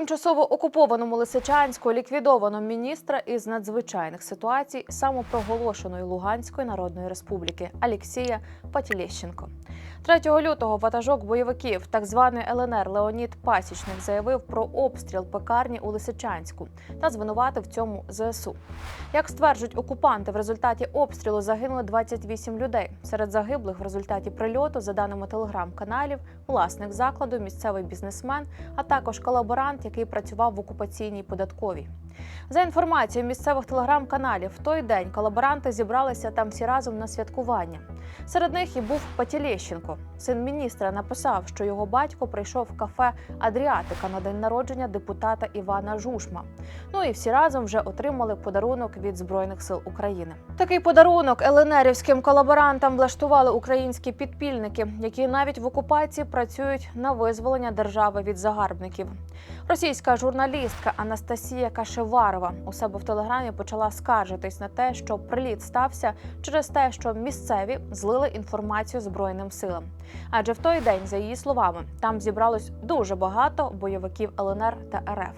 тимчасово окупованому Лисичанську ліквідовано міністра із надзвичайних ситуацій самопроголошеної Луганської Народної Республіки Алексія Патілєщенко. 3 лютого ватажок бойовиків, так званий ЛНР Леонід Пасічник, заявив про обстріл пекарні у Лисичанську та звинуватив цьому ЗСУ. Як стверджують окупанти, в результаті обстрілу загинули 28 людей. Серед загиблих в результаті прильоту, за даними телеграм-каналів, власник закладу, місцевий бізнесмен, а також колаборант, який працював в окупаційній податковій. За інформацією місцевих телеграм-каналів, в той день колаборанти зібралися там всі разом на святкування. Серед них і був Патілєщенко. Син міністра написав, що його батько прийшов в кафе Адріатика на день народження депутата Івана Жушма. Ну і всі разом вже отримали подарунок від Збройних сил України. Такий подарунок ЛНРівським колаборантам влаштували українські підпільники, які навіть в окупації працюють на визволення держави від загарбників. Російська журналістка Анастасія Кашеварова у себе в телеграмі почала скаржитись на те, що приліт стався через те, що місцеві злили інформацію збройним силам. Адже в той день, за її словами, там зібралось дуже багато бойовиків ЛНР та РФ.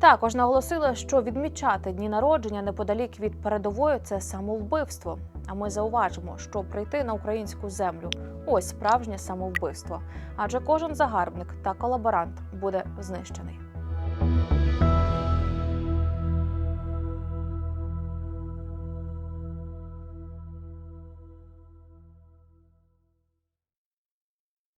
Також наголосили, що відмічати дні народження неподалік від передової це самовбивство. А ми зауважимо, що прийти на українську землю ось справжнє самовбивство, адже кожен загарбник та колаборант буде знищений.